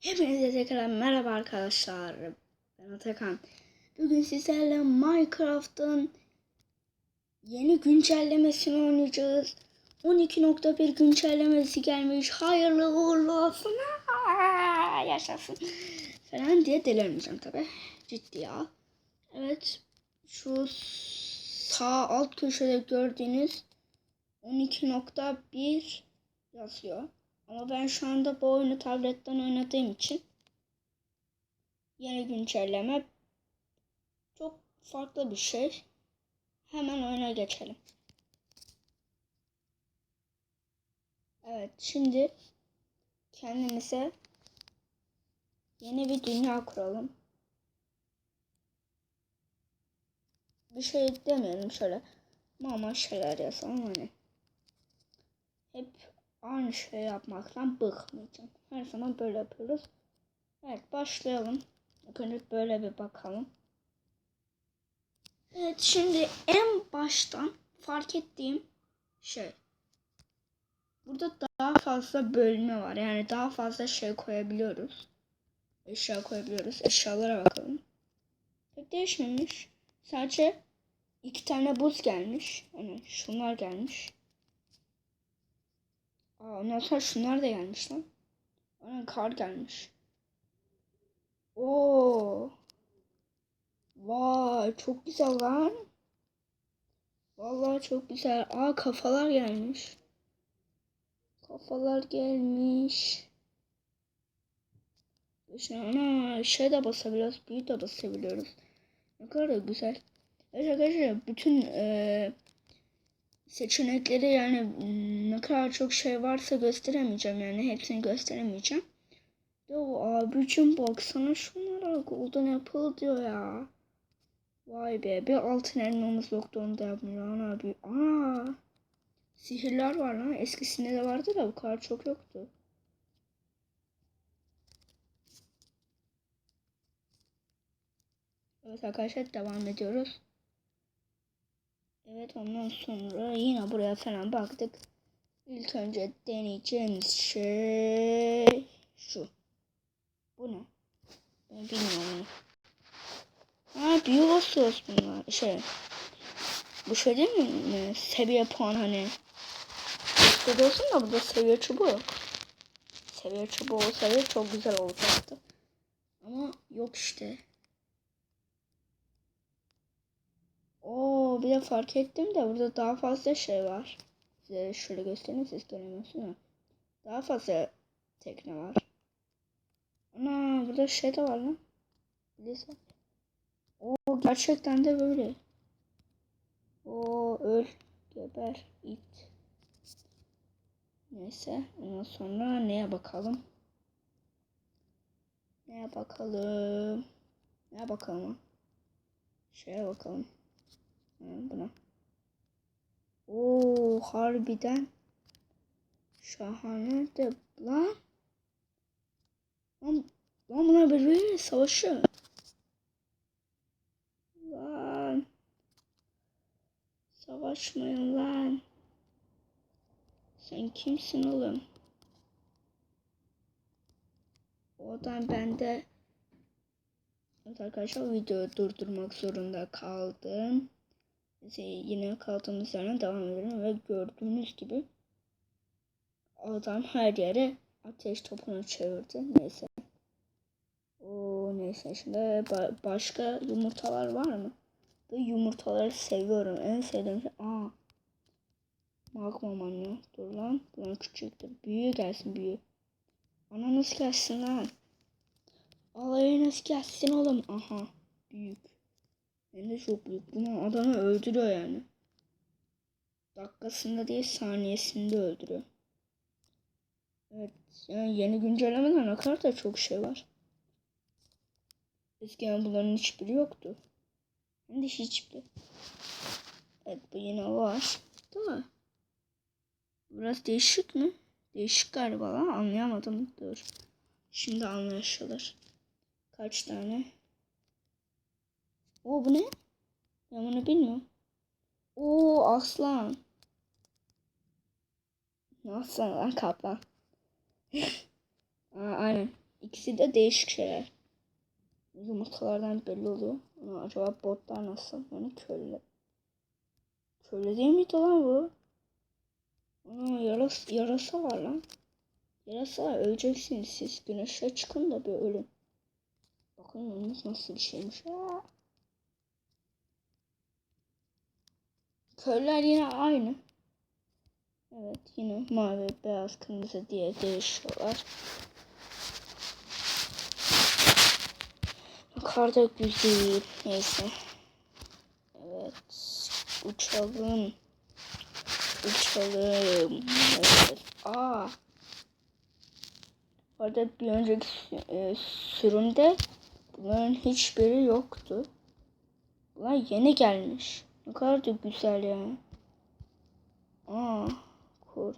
Hepinize tekrar merhaba arkadaşlar. Ben Atakan. Bugün sizlerle Minecraft'ın yeni güncellemesini oynayacağız. 12.1 güncellemesi gelmiş. Hayırlı uğurlu olsun. Yaşasın. Falan diye delirmeyeceğim tabi. Ciddi ya. Evet. Şu sağ alt köşede gördüğünüz 12.1 yazıyor. Ama ben şu anda bu oyunu tabletten oynadığım için yeni güncelleme çok farklı bir şey. Hemen oyuna geçelim. Evet şimdi kendimize yeni bir dünya kuralım. Bir şey demeyelim şöyle. Mama şeyler yazalım hani. Hep aynı şey yapmaktan bıkmayacağım. Her zaman böyle yapıyoruz. Evet başlayalım. İlk önce böyle bir bakalım. Evet şimdi en baştan fark ettiğim şey. Burada daha fazla bölme var. Yani daha fazla şey koyabiliyoruz. Eşya koyabiliyoruz. Eşyalara bakalım. Pek değişmemiş. Sadece iki tane buz gelmiş. Yani şunlar gelmiş. Aa, ondan sonra şunlar da gelmiş lan. Aynen kar gelmiş. Oo. Vay çok güzel lan. Vallahi çok güzel. Aa kafalar gelmiş. Kafalar gelmiş. İşte ana şey de basabiliyoruz. Büyü de basabiliyoruz. Ne kadar da güzel. Evet arkadaşlar bütün eee seçenekleri yani ım, ne kadar çok şey varsa gösteremeyeceğim yani hepsini gösteremeyeceğim. Yo abicim baksana şunlara golden apple diyor ya. Vay be bir altın elmamız yoktu onu da yapmıyor abi. Aa sihirler var lan eskisinde de vardı da bu kadar çok yoktu. Evet arkadaşlar devam ediyoruz. Evet ondan sonra yine buraya falan baktık. İlk önce deneyeceğimiz şey şu. Bu ne? Ben bilmiyorum. Ha basıyoruz bunlar. Şey. Bu şey değil mi? Seviye puan hani. Gösteriyorsun da burada seviye çubuğu yok. Seviye çubuğu olsaydı çok güzel olacaktı. Ama yok işte. Oo bir de fark ettim de burada daha fazla şey var. Size şöyle göstereyim siz göremiyorsunuz. Daha fazla tekne var. Ana burada şey de var lan. Lise. Oo gerçekten de böyle. Oo öl. Geber. it. Neyse. Ondan sonra neye bakalım? Neye bakalım? Neye bakalım? Şeye bakalım. Buna. Oo harbiden şahane de lan. Lan, lan bunlar birbiriyle savaşıyor. Lan. Savaşmayın lan. Sen kimsin oğlum? O adam bende. Evet arkadaşlar videoyu durdurmak zorunda kaldım. Şey, yine kaldığımız yerden devam edelim ve gördüğünüz gibi adam her yere ateş topunu çevirdi. Neyse. O neyse şimdi ba başka yumurtalar var mı? Bu yumurtaları seviyorum. En sevdiğim şey. Aa. Magma manyo. Dur lan. Bunun küçüktü. Büyüğü gelsin büyüğü. Ana nasıl gelsin lan? Alayı nasıl gelsin oğlum? Aha. Büyük. Hem çok büyük. Bunu adamı öldürüyor yani. Dakikasında değil saniyesinde öldürüyor. Evet. Yani yeni güncellemeden ne kadar da çok şey var. Eskiden bunların hiçbiri yoktu. Hem de hiçbiri. Evet bu yine var. Değil mi? Biraz değişik mi? Değişik galiba lan anlayamadım. Dur. Şimdi anlaşılır. Kaç tane? O bu ne? Ben bunu bilmiyorum. Oo aslan. Aslan lan kaplan. Aa, aynen. İkisi de değişik şeyler. Yumurtalardan belli oluyor. Ama acaba botlar nasıl? Yani köylü. Köylü değil miydi lan bu? Ana yarası, yarasa var lan. Yarasa var, öleceksiniz siz. Güneşe çıkın da bir ölün. Bakın nasıl bir şeymiş. Aa. Köylüler yine aynı. Evet yine mavi, beyaz, kırmızı diye değişiyorlar. Kar da güzel. Neyse. Evet. Uçalım. Uçalım. Evet. Aa. Orada bir önceki e, sürümde bunların hiçbiri yoktu. Bunlar yeni gelmiş. Ne kadar da güzel ya. Aa, kurt.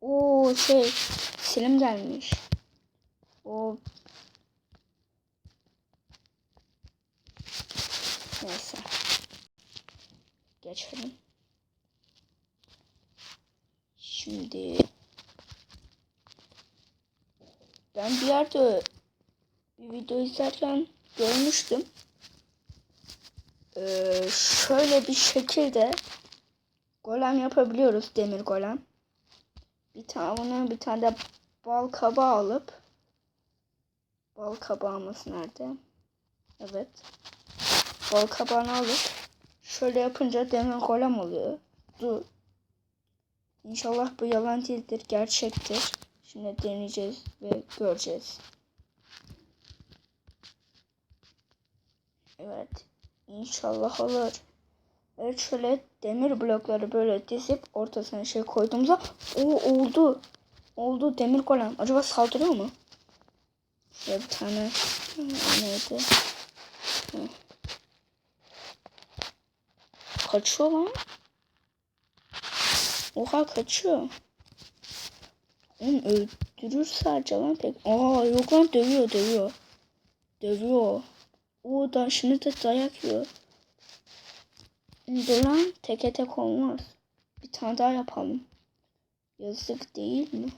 Oo şey, Selim gelmiş. O Neyse. Geçelim. Şimdi ben bir yerde bir video izlerken görmüştüm. Ee, şöyle bir şekilde golem yapabiliyoruz demir golem. Bir tane bir tane de bal kabağı alıp bal kabağımız nerede? Evet. Bal kabağını alıp şöyle yapınca demir golem oluyor. Dur. İnşallah bu yalan değildir, gerçektir. Şimdi deneyeceğiz ve göreceğiz. Evet. İnşallah olur. Evet şöyle demir blokları böyle dizip ortasına şey koyduğumuzda o oldu. Oldu demir golem. Acaba saldırıyor mu? Şöyle bir tane neydi? Kaçıyor lan. Oha kaçıyor. Oğlum öldürür sadece pek. Aa yok lan dövüyor dövüyor. Dövüyor. O da şimdi de dayak yiyor. Dur lan teke tek olmaz. Bir tane daha yapalım. Yazık değil mi?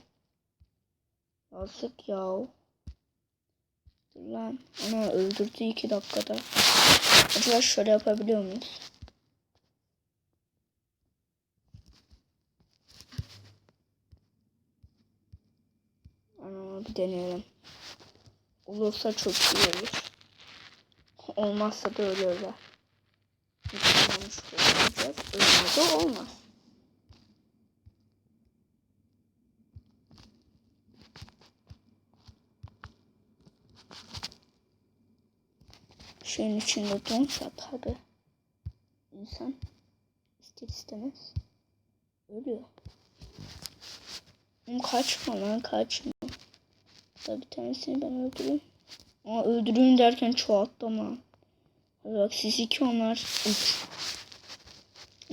Yazık ya. Dur lan. Ana öldürdü iki dakikada. Acaba şöyle yapabiliyor muyuz? Ana bir deneyelim. Olursa çok iyi olur. Olmazsa da ölürler. Yıkılmamış olacağız. Olmaz. Şeyin içinde donsa tabi. İnsan ister istemez ölüyor. Kaçma lan kaçma. Tabi bir tanesini ben öldüreyim. Ama öldüreyim derken çoğalttım lan. Bak siz iki onlar üç.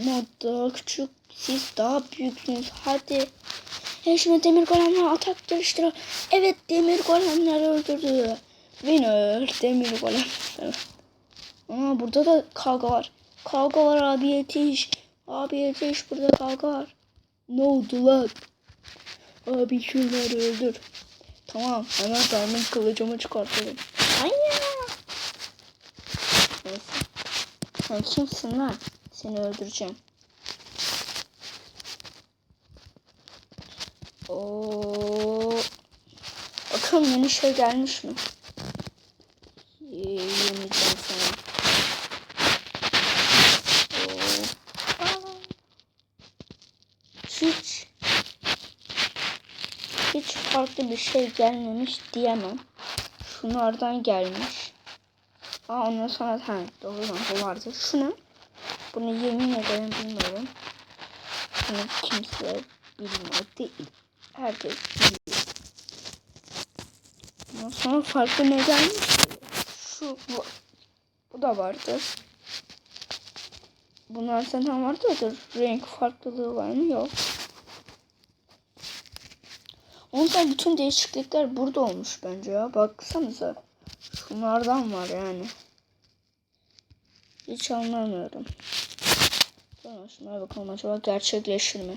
Ama daha küçük siz daha büyüksünüz. Hadi. Hey şimdi demir golemler atak geliştiriyor. Evet demir golemler öldürdü. Winner demir golem. Aa burada da kavga var. Kavga var abi yetiş. Abi yetiş burada kavga var. Ne oldu lan? Abi şunları öldür. Tamam hemen diamond kılıcımı çıkartalım. Hayır. Neyse. Sen kimsin lan? Seni öldüreceğim. Oo. Bakalım yeni şey gelmiş mi? Yeneceğim sana. Hiç hiç farklı bir şey gelmemiş diyemem. Şunlardan gelmiş. Aa ondan sonra ha doğru lan bu vardı. Şunu bunu yemin ederim bilmiyorum. Bunu kimse bilmiyor değil. Herkes biliyor. Ondan sonra farklı ne gelmiş? Şu bu, bu da vardı. Bunlar zaten vardı da renk farklılığı var mı? Yok. Ondan bütün değişiklikler burada olmuş bence ya. Baksanıza. Şunlardan var yani. Hiç anlamıyorum. Tamam şunlara bakalım acaba gerçekleşir mi?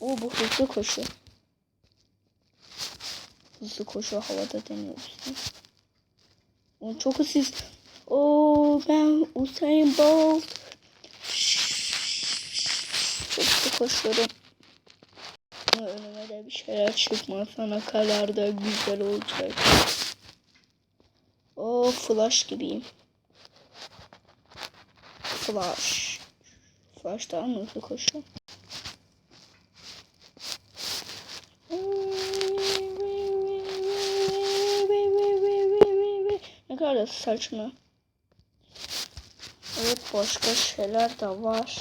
O bu hızlı koşu. Hızlı koşu havada deniyoruz. O çok hızlı. Oo ben Usain Bolt. Hızlı koşuyorum. Ama önüme de bir şeyler çıkmasa ne kadar da güzel olacak. O flash gibiyim. Flash. Flash daha mı hızlı koşuyor? Ne kadar da saçma. Evet başka şeyler de var.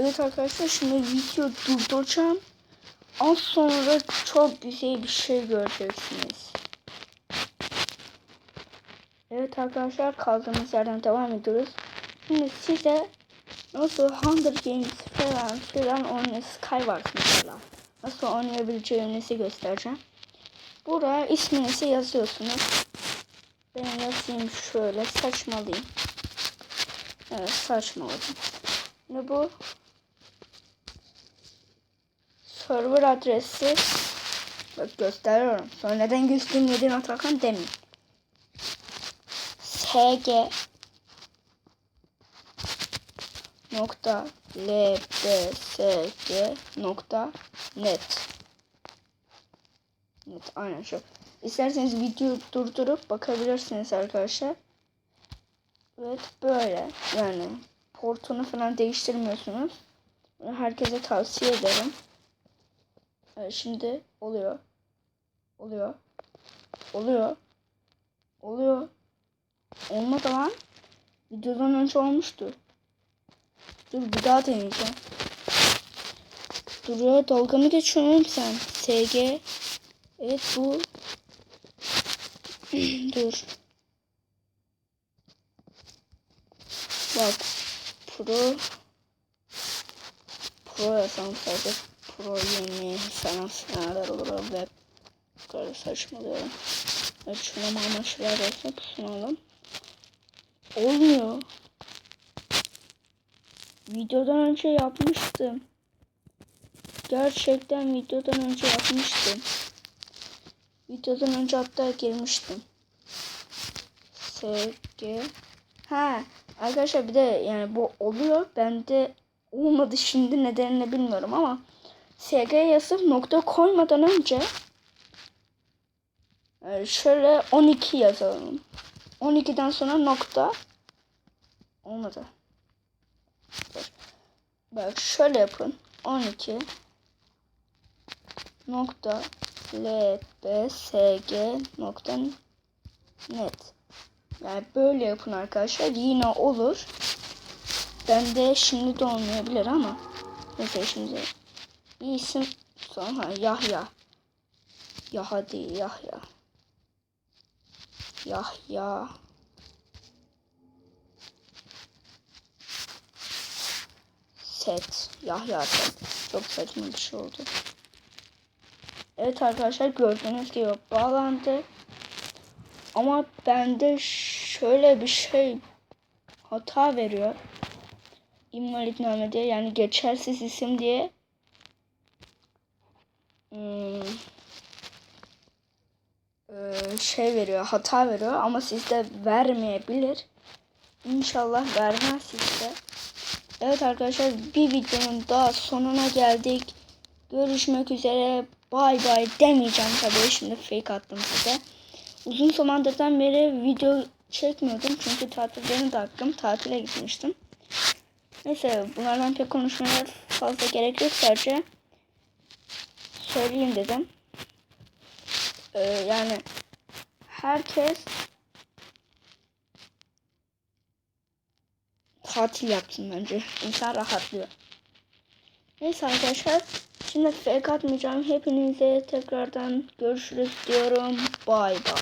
Evet arkadaşlar şimdi video durduracağım. Az sonra çok güzel bir şey göreceksiniz. Evet arkadaşlar kaldığımız yerden devam ediyoruz. Şimdi size nasıl Hunger Games falan filan oyunu Skywars mesela. Nasıl oynayabileceğinizi göstereceğim. Buraya isminizi yazıyorsunuz. Ben yazayım şöyle saçmalıyım. Evet saçmaladım. Ne bu? Server adresi Bak gösteriyorum. Sonra neden göstereyim neden Atakan demeyin. SG nokta lbsg nokta net net aynen şu. İsterseniz video durdurup bakabilirsiniz arkadaşlar. Evet böyle yani portunu falan değiştirmiyorsunuz. Herkese tavsiye ederim. Evet, şimdi oluyor. Oluyor. Oluyor. Oluyor. Olmadı lan. Videodan önce olmuştu. Dur bir daha deneyeceğim. Duruyor. Dalga mı geçiyorsun sen? SG. Evet bu. Dur. Bak. Pro. Pro yazsam sadece Pro yeni olur web. Bu kadar saçmalıyorum. Açılama amaçlar olsa sunalım. Olmuyor. Videodan önce yapmıştım. Gerçekten videodan önce yapmıştım. Videodan önce hatta girmiştim. SG Ha arkadaşlar bir de yani bu oluyor. Bende olmadı şimdi nedenini bilmiyorum ama SG yazıp nokta koymadan önce e, şöyle 12 yazalım. 12'den sonra nokta olmadı. Bak şöyle yapın. 12 nokta lbsg nokta net. Yani böyle yapın arkadaşlar. Yine olur. Ben de şimdi de olmayabilir ama neyse şimdi isim sonra Yahya. Yaha değil Yahya. Yahya. Set. Yahya set. Çok saçma bir şey oldu. Evet arkadaşlar gördüğünüz gibi bağlandı. Ama bende şöyle bir şey hata veriyor. İnvalidname diye yani geçersiz isim diye hmm, şey veriyor hata veriyor ama sizde vermeyebilir. İnşallah vermez sizde. Evet arkadaşlar bir videonun daha sonuna geldik. Görüşmek üzere. Bay bay demeyeceğim tabii. Şimdi fake attım size. Uzun zamandan beri video çekmiyordum. Çünkü tatillerimi dağıttım. Tatile gitmiştim. Neyse bunlardan pek konuşmaya fazla gerek yok. Sadece söyleyeyim dedim. Ee, yani herkes tatil yapsın bence. İnsan rahatlıyor. Neyse arkadaşlar. Şimdi fake atmayacağım. Hepinize tekrardan görüşürüz diyorum. Bay bay.